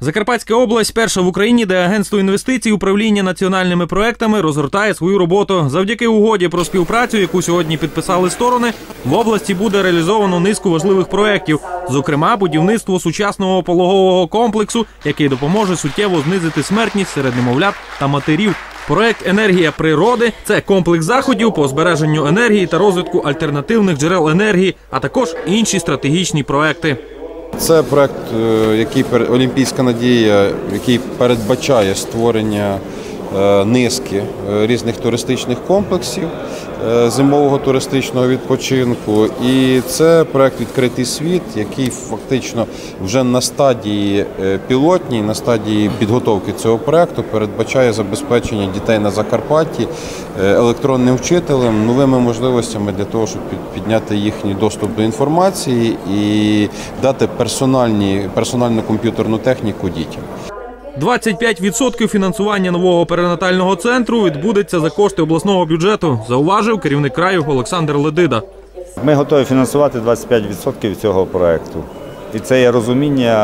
Закарпатська область перша в Україні, де агентство інвестицій управління національними проектами розгортає свою роботу. Завдяки угоді про співпрацю, яку сьогодні підписали сторони, в області буде реалізовано низку важливих проєктів, зокрема будівництво сучасного пологового комплексу, який допоможе суттєво знизити смертність серед немовлят та матерів. Проект Енергія природи це комплекс заходів по збереженню енергії та розвитку альтернативних джерел енергії, а також інші стратегічні проекти. Це проект, е, який Олімпійська надія, який передбачає створення низки е, різних туристичних комплексів е, зимового туристичного відпочинку. І це проект Відкритий світ, який фактично вже на стадії е, пілотній, на стадії підготовки цього проекту передбачає забезпечення дітей на Закарпатті е, електронним вчителем, новими можливостями для того, щоб підняти їхній доступ до інформації і дати персональні, персональну комп'ютерну техніку дітям. 25% фінансування нового перинатального центру відбудеться за кошти обласного бюджету, зауважив керівник краю Олександр Ледида. Ми готові фінансувати 25% цього проєкту. І це є розуміння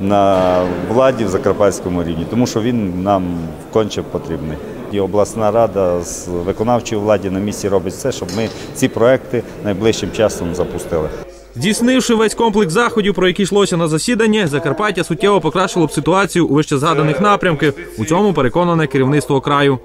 на владі в закарпатському рівні, тому що він нам конче потрібний. І обласна рада з виконавчої владі на місці робить все, щоб ми ці проекти найближчим часом запустили. Здійснивши весь комплекс заходів, про які йшлося на засіданні, Закарпаття суттєво покращило б ситуацію у вище згаданих напрямках. У цьому переконане керівництво краю.